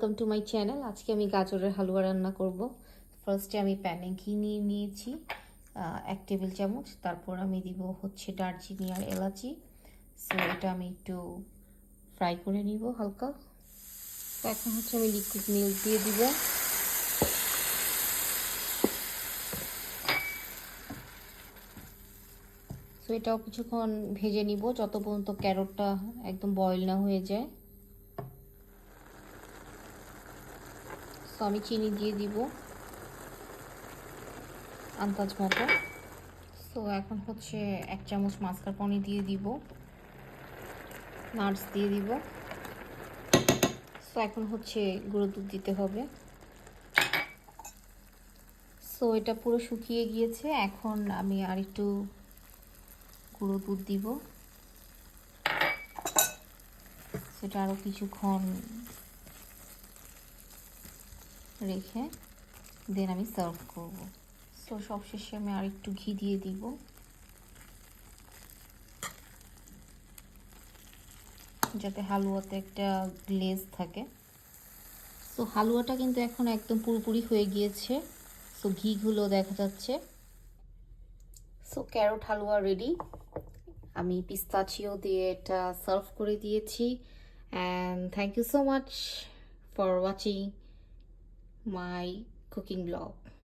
Welcome to my channel আজকে আমি গাজরের হালুয়া রান্না করব। ফার্স্টে আমি প্যানে ঘি নিয়ে নিয়েছি এক টেবিল চামচ। তারপর আমি দিব হচ্ছে দারচিনি আর এলাচি। সো এটা আমি একটু ফ্রাই করে নিব হালকা। এখন হচ্ছে আমি লিকুইড মিল্ক দিয়ে দিব। সো এটাও কিছুক্ষণ ভেজে নিব, যত পর্যন্ত ক্যারটটা একদম বয়েল না হয়ে যায়। তো আমি চিনি দিয়ে দিব আন্দাজ মতো। সো এখন হচ্ছে এক চামচ মাস্কারপনি দিয়ে দিব। নাটস দিয়ে দিব। সো এখন হচ্ছে গুঁড়ো দুধ দিতে হবে। সো এটা পুরো শুকিয়ে গিয়েছে। এখন আমি আর একটু গুঁড়ো দুধ দিব। সেটা আরও কিছুক্ষণ রেখে দেন আমি সার্ভ করব। তো সবশেষে আমি আর একটু ঘি দিয়ে দিব। যাতে হালুয়াতে একটা গ্লেজ থাকে। তো হালুয়াটা কিন্তু এখন একদম পুরোপুরি হয়ে গিয়েছে। সো ঘিগুলো দেখা যাচ্ছে। সো ক্যারট হালুয়া রেডি আমি পিস্তাচিও দিয়ে এটা সার্ভ করে দিয়েছি। And thank you so much for watching my cooking blog.